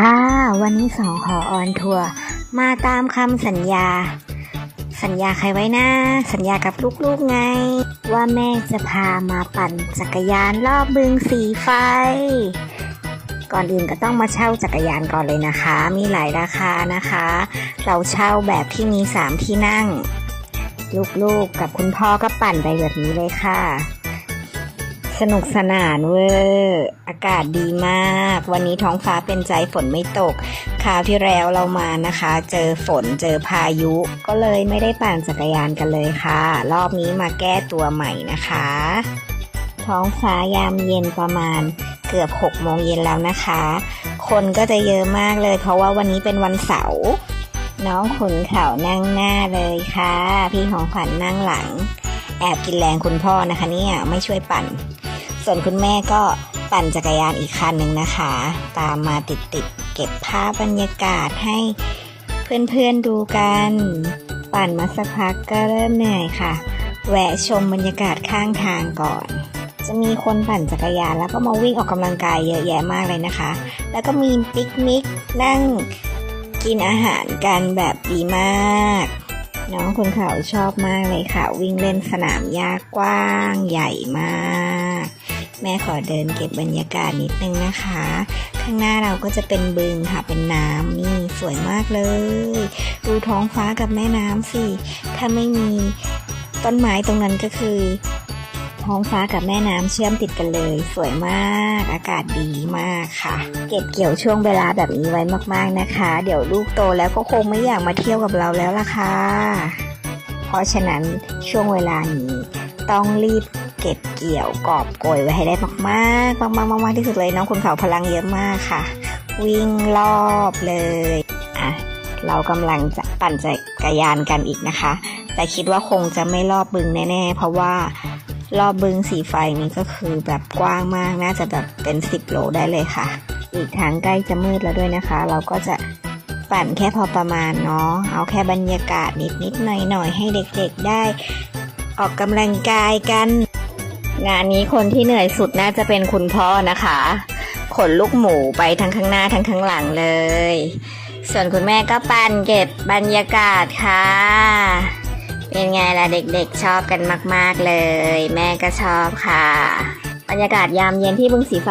ค่ะ วันนี้สองขอออนทัวร์มาตามคำสัญญา สัญญาใครไว้นะ สัญญากับลูกๆไง ว่าแม่จะพามาปั่นจักรยานรอบบึงสีไฟ ก่อนอื่นก็ต้องมาเช่าจักรยานก่อนเลยนะคะ มีหลายราคานะคะ เราเช่าแบบที่มีสามที่นั่ง ลูกๆกับคุณพ่อก็ปั่นไปแบบนี้เลยค่ะ สนุกสนานเวอร์อากาศดีมาก วันนี้ท้องฟ้าเป็นใจฝนไม่ตกคราวที่แล้วเรามานะคะ เจอฝนเจอพายุ ก็เลยไม่ได้ปั่นจักรยานกันเลยค่ะ รอบนี้มาแก้ตัวใหม่นะคะ ท้องฟ้ายามเย็นประมาณเกือบ6โมงเย็นแล้วนะคะ คนก็จะเยอะมากเลย เพราะว่าวันนี้เป็นวันเสาร์น้องขุนเขานั่งหน้าเลยค่ะ พี่ของขวัญนั่งหลัง แอบกินแรงคุณพ่อนะคะเนี่ยไม่ช่วยปั่น ส่วนคุณแม่ก็ปั่นจักรยานอีกคันหนึ่งนะคะ ตามมาติดๆเก็บภาพบรรยากาศให้เพื่อนๆดูกัน ปั่นมาสักพักก็เริ่มเหนื่อยค่ะ แวะชมบรรยากาศข้างทางก่อน จะมีคนปั่นจักรยานแล้วก็มาวิ่งออกกำลังกายเยอะแยะมากเลยนะคะ แล้วก็มีปิกนิกนั่งกินอาหารกันแบบดีมาก น้องคุณเขาชอบมากเลยค่ะ วิ่งเล่นสนามหญ้ากว้างใหญ่มาก แม่ขอเดินเก็บบรรยากาศนิดนึงนะคะ ข้างหน้าเราก็จะเป็นบึงค่ะ เป็นน้ำนี่สวยมากเลย ดูท้องฟ้ากับแม่น้ำสิ ถ้าไม่มีต้นไม้ตรงนั้นก็คือ ท้องฟ้ากับแม่น้ำเชื่อมติดกันเลย สวยมาก อากาศดีมากค่ะ เก็บเกี่ยวช่วงเวลาแบบนี้ไว้มากๆนะคะ เดี๋ยวลูกโตแล้วก็คงไม่อยากมาเที่ยวกับเราแล้วล่ะค่ะ เพราะฉะนั้นช่วงเวลานี้ต้องรีบ ก็บเกี่ยวกอบโกยไว้ให้ได้มากๆมากๆมากๆที่สุดเลยน้องคุณเขาพลังเยอะมากค่ะ วิ่งรอบเลยอะเรากำลังจะปั่นจักรยานกันอีกนะคะ แต่คิดว่าคงจะไม่รอบบึงแน่ ๆ เพราะว่ารอบบึงสีไฟนี้ก็คือแบบกว้างมากน่าจะแบบเป็นสิบโลได้เลยค่ะ อีกทางใกล้จะมืดแล้วด้วยนะคะ เราก็จะปั่นแค่พอประมาณเนาะเอาแค่บรรยากาศนิดๆหน่อยๆให้เด็กๆได้ ออกกำลังกายกัน งานนี้คนที่เหนื่อยสุดน่าจะเป็นคุณพ่อนะคะ ขนลูกหมูไปทั้งข้างหน้าทั้งข้างหลังเลย ส่วนคุณแม่ก็ปั่นเก็บบรรยากาศค่ะ เป็นไงล่ะเด็กๆชอบกันมาก ๆเลย แม่ก็ชอบค่ะ บรรยากาศยามเย็นที่บึงสีไฟ